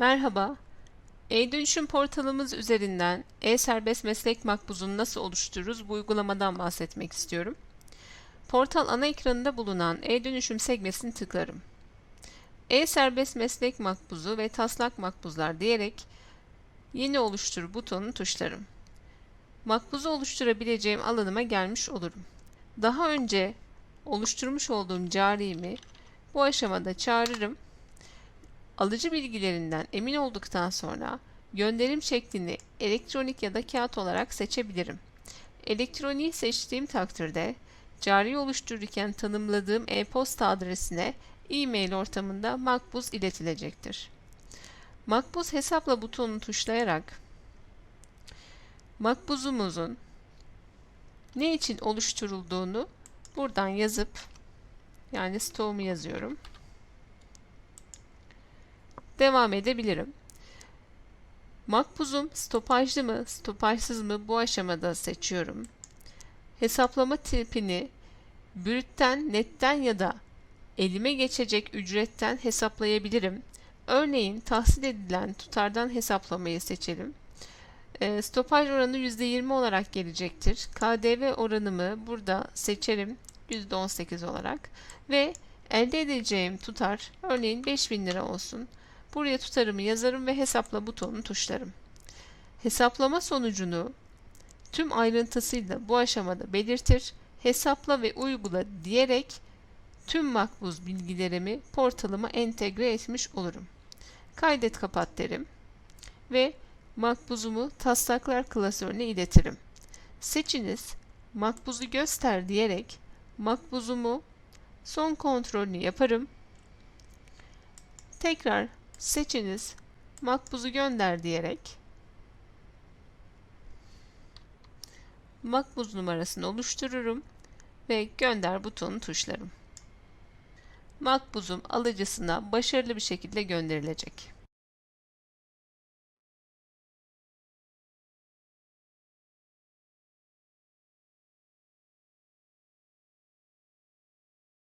Merhaba. E-dönüşüm portalımız üzerinden e-serbest meslek makbuzunu nasıl oluştururuz bu uygulamadan bahsetmek istiyorum. Portal ana ekranında bulunan e-dönüşüm sekmesini tıklarım. E-serbest meslek makbuzu ve taslak makbuzlar diyerek yeni oluştur butonunu tuşlarım. Makbuzu oluşturabileceğim alanıma gelmiş olurum. Daha önce oluşturmuş olduğum carimi bu aşamada çağırırım alıcı bilgilerinden emin olduktan sonra gönderim şeklini elektronik ya da kağıt olarak seçebilirim. Elektroniği seçtiğim takdirde cari oluştururken tanımladığım e-posta adresine e-mail ortamında makbuz iletilecektir. Makbuz hesapla butonunu tuşlayarak makbuzumuzun ne için oluşturulduğunu buradan yazıp yani stoğumu yazıyorum devam edebilirim. Makbuzum stopajlı mı, stopajsız mı bu aşamada seçiyorum. Hesaplama tipini brütten, netten ya da elime geçecek ücretten hesaplayabilirim. Örneğin tahsil edilen tutardan hesaplamayı seçelim. E, stopaj oranı %20 olarak gelecektir. KDV oranımı burada seçerim %18 olarak ve elde edeceğim tutar örneğin 5000 lira olsun. Buraya tutarımı yazarım ve hesapla butonunu tuşlarım. Hesaplama sonucunu tüm ayrıntısıyla bu aşamada belirtir, hesapla ve uygula diyerek tüm makbuz bilgilerimi portalıma entegre etmiş olurum. Kaydet kapat derim ve makbuzumu taslaklar klasörüne iletirim. Seçiniz makbuzu göster diyerek makbuzumu son kontrolünü yaparım. Tekrar seçiniz makbuzu gönder diyerek makbuz numarasını oluştururum ve gönder butonu tuşlarım. Makbuzum alıcısına başarılı bir şekilde gönderilecek.